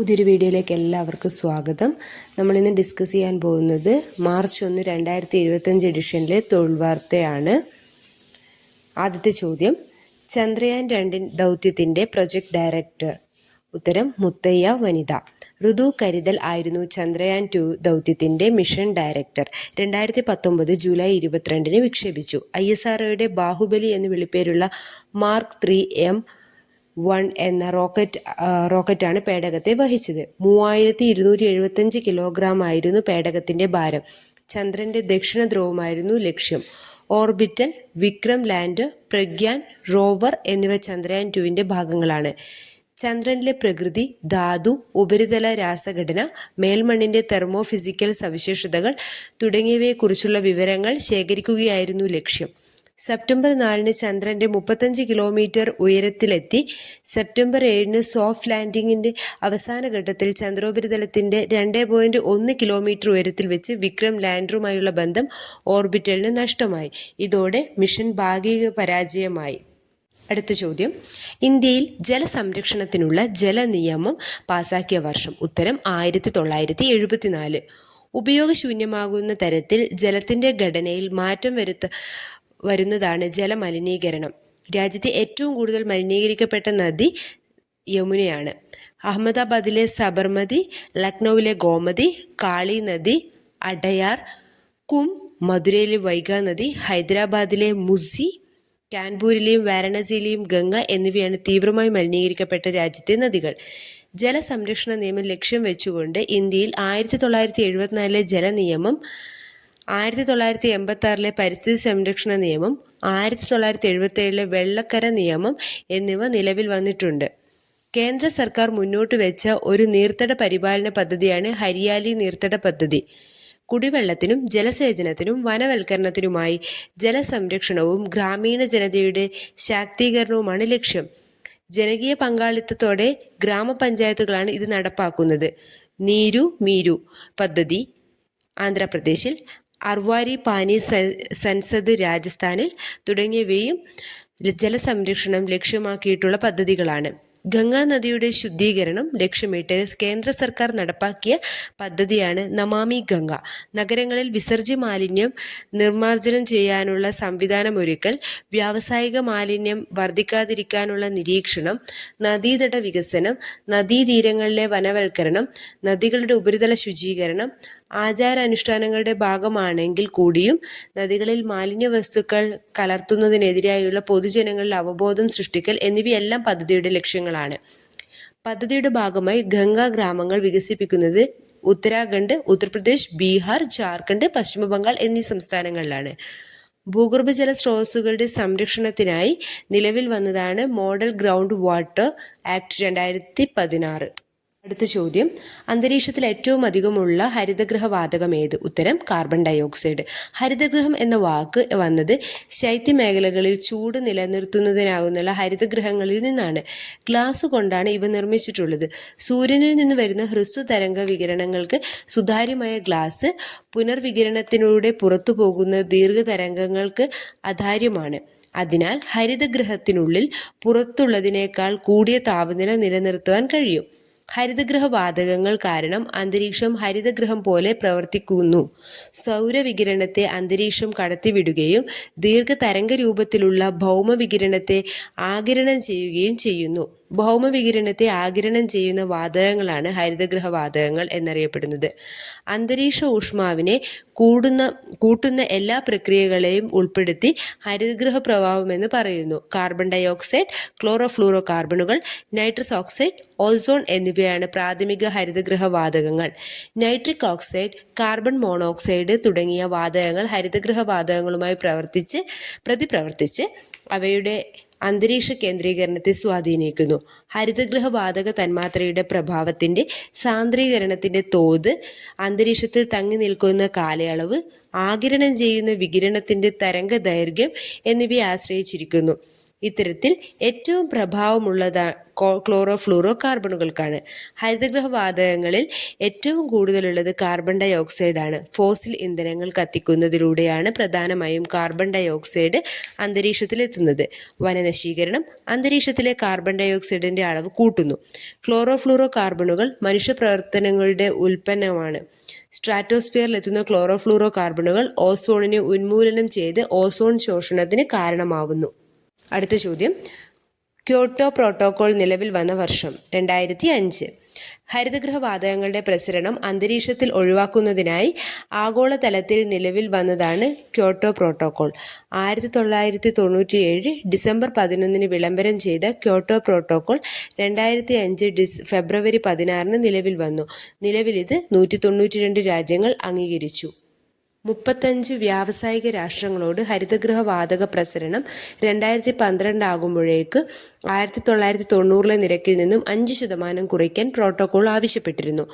പുതിയൊരു വീഡിയോയിലേക്ക് എല്ലാവർക്കും സ്വാഗതം. നമ്മളിന്ന് ഡിസ്കസ് ചെയ്യാൻ പോകുന്നത് മാർച്ച് ഒന്ന് രണ്ടായിരത്തി ഇരുപത്തഞ്ച് എഡിഷനിലെ തൊഴിൽ വാർത്തയാണ്. ആദ്യത്തെ ചോദ്യം ചന്ദ്രയാൻ രണ്ടിൻ ദൗത്യത്തിന്റെ പ്രൊജക്ട് ഡയറക്ടർ ഉത്തരം മുത്തയ്യ വനിത. ഋതു കരുതൽ ആയിരുന്നു ചന്ദ്രയാൻ ടു ദൗത്യത്തിന്റെ മിഷൻ ഡയറക്ടർ രണ്ടായിരത്തി പത്തൊമ്പത് ജൂലൈ ഇരുപത്തിരണ്ടിന് വിക്ഷേപിച്ചു. ഐ എസ് ആർഒയുടെ ബാഹുബലി എന്ന് വിളിപ്പേരുള്ള മാർക്ക് ത്രീ എം വൺ എന്ന റോക്കറ്റ് റോക്കറ്റാണ് പേടകത്തെ വഹിച്ചത്. മൂവായിരത്തി ഇരുന്നൂറ്റി എഴുപത്തഞ്ച് കിലോഗ്രാം ആയിരുന്നു പേടകത്തിന്റെ ഭാരം. ചന്ദ്രന്റെ ദക്ഷിണ ധ്രുവമായിരുന്നു ലക്ഷ്യം. Orbital Vikram land Pragyan rover എന്നിവ ചന്ദ്രയാൻ ടുവിന്റെ ഭാഗങ്ങളാണ്. ചന്ദ്രനിലെ പ്രകൃതി ധാതു ഉപരിതല രാസഘടന മേൽമണ്ണിന്റെ തെർമോഫിസിക്കൽ സവിശേഷതകൾ തുടങ്ങിയവയെക്കുറിച്ചുള്ള വിവരങ്ങൾ ശേഖരിക്കുകയായിരുന്നു ലക്ഷ്യം. സെപ്റ്റംബർ നാലിന് ചന്ദ്രന്റെ മുപ്പത്തഞ്ച് കിലോമീറ്റർ ഉയരത്തിലെത്തി. സെപ്റ്റംബർ ഏഴിന് സോഫ്റ്റ് ലാൻഡിങ്ങിന്റെ അവസാന ഘട്ടത്തിൽ ചന്ദ്രോപരിതലത്തിന്റെ രണ്ട് പോയിന്റ് ഒന്ന് കിലോമീറ്റർ ഉയരത്തിൽ വെച്ച് വിക്രം ലാൻഡറുമായുള്ള ബന്ധം ഓർബിറ്റലിന് നഷ്ടമായി. ഇതോടെ മിഷൻ ഭാഗിക പരാജയമായി. അടുത്ത ചോദ്യം. ഇന്ത്യയിൽ ജലസംരക്ഷണത്തിനുള്ള ജലനിയമം പാസാക്കിയ വർഷം. ഉത്തരം ആയിരത്തി തൊള്ളായിരത്തി എഴുപത്തിനാല് ഉപയോഗശൂന്യമാകുന്ന തരത്തിൽ ജലത്തിന്റെ ഘടനയിൽ മാറ്റം വരുത്ത വരുന്നതാണ് ജലമലിനീകരണം. രാജ്യത്തെ ഏറ്റവും കൂടുതൽ മലിനീകരിക്കപ്പെട്ട നദി യമുനയാണ്. അഹമ്മദാബാദിലെ സബർമതി ലക്നൌവിലെ ഗോമതി കാളി നദി അടയാർ കും മധുരയിലെ വൈഗ നദി ഹൈദരാബാദിലെ മുസി കാൻപൂരിലെയും വാരണസിയിലെയും ഗംഗ എന്നിവയാണ് തീവ്രമായി മലിനീകരിക്കപ്പെട്ട രാജ്യത്തെ നദികൾ. ജലസംരക്ഷണ നിയമം ലക്ഷ്യം വെച്ചുകൊണ്ട് ഇന്ത്യയിൽ ആയിരത്തി തൊള്ളായിരത്തി എഴുപത്തിനാലിലെ ജലനിയമം ആയിരത്തി തൊള്ളായിരത്തി എൺപത്തി ആറിലെ പരിസ്ഥിതി സംരക്ഷണ നിയമം ആയിരത്തി തൊള്ളായിരത്തി എഴുപത്തി ഏഴിലെ വെള്ളക്കര നിയമം എന്നിവ നിലവിൽ വന്നിട്ടുണ്ട്. കേന്ദ്ര സർക്കാർ മുന്നോട്ട് വെച്ച ഒരു നീർത്തട പരിപാലന പദ്ധതിയാണ് ഹരിയാലി നീർത്തട പദ്ധതി. കുടിവെള്ളത്തിനും ജലസേചനത്തിനും വനവൽക്കരണത്തിനുമായി ജലസംരക്ഷണവും ഗ്രാമീണ ജനതയുടെ ശാക്തീകരണവുമാണ് ലക്ഷ്യം. ജനകീയ പങ്കാളിത്തത്തോടെ ഗ്രാമപഞ്ചായത്തുകളാണ് ഇത് നടപ്പാക്കുന്നത്. നീരു മീരു പദ്ധതി ആന്ധ്രാപ്രദേശിൽ അർവാരി പാനി സൻസദ് രാജസ്ഥാനിൽ തുടങ്ങിയവയും ജലസംരക്ഷണം ലക്ഷ്യമാക്കിയിട്ടുള്ള പദ്ധതികളാണ്. ഗംഗാ നദിയുടെ ശുദ്ധീകരണം ലക്ഷ്യമിട്ട് കേന്ദ്ര സർക്കാർ നടപ്പാക്കിയ പദ്ധതിയാണ് നമാമി ഗംഗ. നഗരങ്ങളിൽ വിസർജ്യ മാലിന്യം നിർമ്മാർജനം ചെയ്യാനുള്ള സംവിധാനമൊരുക്കൽ വ്യാവസായിക മാലിന്യം വർദ്ധിക്കാതിരിക്കാനുള്ള നിരീക്ഷണം നദീതട വികസനം നദീതീരങ്ങളിലെ വനവൽക്കരണം നദികളുടെ ഉപരിതല ശുചീകരണം ആചാരാനുഷ്ഠാനങ്ങളുടെ ഭാഗമാണെങ്കിൽ കൂടിയും നദികളിൽ മാലിന്യ വസ്തുക്കൾ കലർത്തുന്നതിനെതിരായുള്ള പൊതുജനങ്ങളിൽ അവബോധം സൃഷ്ടിക്കൽ എന്നിവയെല്ലാം പദ്ധതിയുടെ ലക്ഷ്യങ്ങളാണ്. പദ്ധതിയുടെ ഭാഗമായി ഗംഗാ ഗ്രാമങ്ങൾ വികസിപ്പിക്കുന്നത് ഉത്തരാഖണ്ഡ് ഉത്തർപ്രദേശ് ബീഹാർ ജാർഖണ്ഡ് പശ്ചിമ ബംഗാൾ എന്നീ സംസ്ഥാനങ്ങളിലാണ്. ഭൂഗർഭജല സ്രോതസ്സുകളുടെ സംരക്ഷണത്തിനായി നിലവിൽ വന്നതാണ് മോഡൽ ഗ്രൗണ്ട് വാട്ടർ ആക്ട് രണ്ടായിരത്തി പതിനാറ്. അടുത്ത ചോദ്യം. അന്തരീക്ഷത്തിൽ ഏറ്റവും അധികമുള്ള ഹരിതഗൃഹ വാതകം ഏത്? ഉത്തരം കാർബൺ ഡയോക്സൈഡ് ഹരിതഗൃഹം എന്ന വാക്ക് വന്നത് ശൈത്യ മേഖലകളിൽ ചൂട് നിലനിർത്തുന്നതിനാകുന്നുള്ള ഹരിതഗൃഹങ്ങളിൽ നിന്നാണ്. ഗ്ലാസ് കൊണ്ടാണ് ഇവ നിർമ്മിച്ചിട്ടുള്ളത്. സൂര്യനിൽ നിന്ന് വരുന്ന ഹ്രസ്വ തരംഗ വികിരണങ്ങൾക്ക് സുതാര്യമായ ഗ്ലാസ് പുനർവികിരണത്തിലൂടെ പുറത്തു പോകുന്ന ദീർഘതരംഗങ്ങൾക്ക് അധാര്യമാണ്. അതിനാൽ ഹരിതഗൃഹത്തിനുള്ളിൽ പുറത്തുള്ളതിനേക്കാൾ കൂടിയ താപനില നിലനിർത്തുവാൻ കഴിയും. ഹരിതഗൃഹ വാതകങ്ങൾ കാരണം അന്തരീക്ഷം ഹരിതഗ്രഹം പോലെ പ്രവർത്തിക്കുന്നു. സൗരവികിരണത്തെ അന്തരീക്ഷം കടത്തിവിടുകയും ദീർഘതരംഗ രൂപത്തിലുള്ള ഭൗമവികിരണത്തെ ആകിരണം ചെയ്യുകയും ചെയ്യുന്നു. ഭൗമവികിരണത്തെ ആകിരണം ചെയ്യുന്ന വാതകങ്ങളാണ് ഹരിതഗൃഹ വാതകങ്ങൾ എന്നറിയപ്പെടുന്നത്. അന്തരീക്ഷ ഊഷ്മാവിനെ കൂടുന്ന കൂട്ടുന്ന എല്ലാ പ്രക്രിയകളെയും ഉൾപ്പെടുത്തി ഹരിതഗൃഹ പ്രഭാവം എന്ന് പറയുന്നു. കാർബൺ ഡൈ ഓക്സൈഡ് ക്ലോറോഫ്ലൂറോ കാർബണുകൾ നൈട്രസ് ഓക്സൈഡ് ഓസോൺ എന്നിവയാണ് പ്രാഥമിക ഹരിതഗൃഹ വാതകങ്ങൾ നൈട്രിക് ഓക്സൈഡ് കാർബൺ മോണോക്സൈഡ് തുടങ്ങിയ വാതകങ്ങൾ ഹരിതഗൃഹ വാതകങ്ങളുമായി പ്രവർത്തിച്ച് പ്രതിപ്രവർത്തിച്ച് അവയുടെ അന്തരീക്ഷ കേന്ദ്രീകരണത്തെ സ്വാധീനിക്കുന്നു. ഹരിതഗൃഹ വാതക തന്മാത്രയുടെ പ്രഭാവത്തിന്റെ സാന്ദ്രീകരണത്തിന്റെ തോത് അന്തരീക്ഷത്തിൽ തങ്ങി നിൽക്കുന്ന കാലയളവ് ആകിരണം ചെയ്യുന്ന വികിരണത്തിന്റെ തരംഗ ദൈർഘ്യം എന്നിവയെ ആശ്രയിച്ചിരിക്കുന്നു. ഇത്തരത്തിൽ ഏറ്റവും പ്രഭാവമുള്ളത് ക്ലോറോ ഫ്ലൂറോ കാർബണുകൾക്കാണ് ഹരിതഗൃഹ വാതകങ്ങളിൽ ഏറ്റവും കൂടുതലുള്ളത് കാർബൺ ഡൈ ഓക്സൈഡാണ് ഫോസിൽ ഇന്ധനങ്ങൾ കത്തിക്കുന്നതിലൂടെയാണ് പ്രധാനമായും കാർബൺ ഡൈ ഓക്സൈഡ് അന്തരീക്ഷത്തിലെത്തുന്നത്. വനനശീകരണം അന്തരീക്ഷത്തിലെ കാർബൺ ഡൈ ഓക്സൈഡിന്റെ അളവ് കൂട്ടുന്നു. ക്ലോറോ ഫ്ലൂറോ കാർബണുകൾ മനുഷ്യപ്രവർത്തനങ്ങളുടെ ഉൽപ്പന്നമാണ്. സ്ട്രാറ്റോസ്ഫിയറിലെത്തുന്ന ക്ലോറോ ഫ്ലൂറോ കാർബണുകൾ ഓസോണിനെ ഉന്മൂലനം ചെയ്ത് ഓസോൺ ശോഷണത്തിന് കാരണമാവുന്നു. അടുത്ത ചോദ്യം. ക്യോട്ടോ പ്രോട്ടോകോൾ നിലവിൽ വന്ന വർഷം രണ്ടായിരത്തി അഞ്ച് ഹരിതഗൃഹ വാതകങ്ങളുടെ പ്രസരണം അന്തരീക്ഷത്തിൽ ഒഴിവാക്കുന്നതിനായി ആഗോളതലത്തിൽ നിലവിൽ വന്നതാണ് ക്യോട്ടോ പ്രോട്ടോകോൾ. ആയിരത്തി തൊള്ളായിരത്തി തൊണ്ണൂറ്റിയേഴ് ഡിസംബർ പതിനൊന്നിന് വിളംബരം ചെയ്ത ക്യോട്ടോ പ്രോട്ടോകോൾ രണ്ടായിരത്തി അഞ്ച് ഡിസ് ഫെബ്രുവരി പതിനാറിന് നിലവിൽ വന്നു. നിലവിൽ ഇത് നൂറ്റി തൊണ്ണൂറ്റി രണ്ട് രാജ്യങ്ങൾ അംഗീകരിച്ചു. മുപ്പത്തഞ്ച് വ്യാവസായിക രാഷ്ട്രങ്ങളോട് ഹരിതഗൃഹ വാതക പ്രസരണം രണ്ടായിരത്തി പന്ത്രണ്ട് ആകുമ്പോഴേക്ക് ആയിരത്തി തൊള്ളായിരത്തി തൊണ്ണൂറിലെ നിരക്കിൽ നിന്നും അഞ്ച് ശതമാനം കുറയ്ക്കാൻ പ്രോട്ടോകോൾ ആവശ്യപ്പെട്ടിരുന്നു.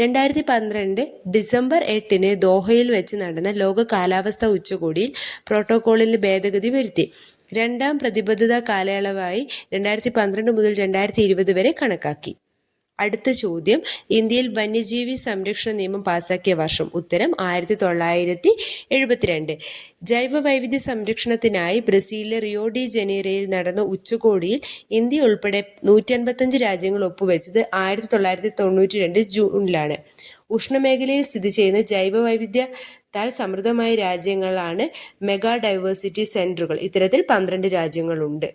രണ്ടായിരത്തി പന്ത്രണ്ട് ഡിസംബർ എട്ടിന് ദോഹയിൽ വെച്ച് നടന്ന ലോക കാലാവസ്ഥാ ഉച്ചകോടിയിൽ പ്രോട്ടോകോളിൽ ഭേദഗതി വരുത്തി. രണ്ടാം പ്രതിബദ്ധത കാലയളവായി രണ്ടായിരത്തി പന്ത്രണ്ട് മുതൽ രണ്ടായിരത്തി ഇരുപത് വരെ കണക്കാക്കി. അടുത്ത ചോദ്യം. ഇന്ത്യയിൽ വന്യജീവി സംരക്ഷണ നിയമം പാസാക്കിയ വർഷം ഉത്തരം ആയിരത്തി തൊള്ളായിരത്തി എഴുപത്തിരണ്ട് ജൈവ വൈവിധ്യ സംരക്ഷണത്തിനായി ബ്രസീലിലെ റിയോ ഡി ജനീറയിൽ നടന്ന ഉച്ചകോടിയിൽ ഇന്ത്യ ഉൾപ്പെടെ നൂറ്റി അൻപത്തഞ്ച് രാജ്യങ്ങൾ ഒപ്പുവെച്ചത് ആയിരത്തി തൊള്ളായിരത്തി തൊണ്ണൂറ്റി രണ്ട് ജൂണിലാണ്. ഉഷ്ണമേഖലയിൽ സ്ഥിതി ചെയ്യുന്ന ജൈവ വൈവിധ്യത്താൽ സമൃദ്ധമായ രാജ്യങ്ങളാണ് മെഗാ ഡൈവേഴ്സിറ്റി സെന്ററുകൾ ഇത്തരത്തിൽ പന്ത്രണ്ട് രാജ്യങ്ങളുണ്ട്.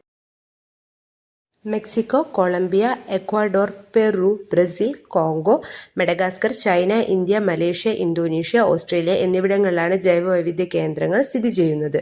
Mexico Colombia Ecuador Peru Brazil Congo Madagascar China India Malaysia Indonesia Australia എന്നിവിടങ്ങളിലാണ് ജൈവവൈവിധ്യ കേന്ദ്രങ്ങൾ സ്ഥിതി ചെയ്യുന്നത്.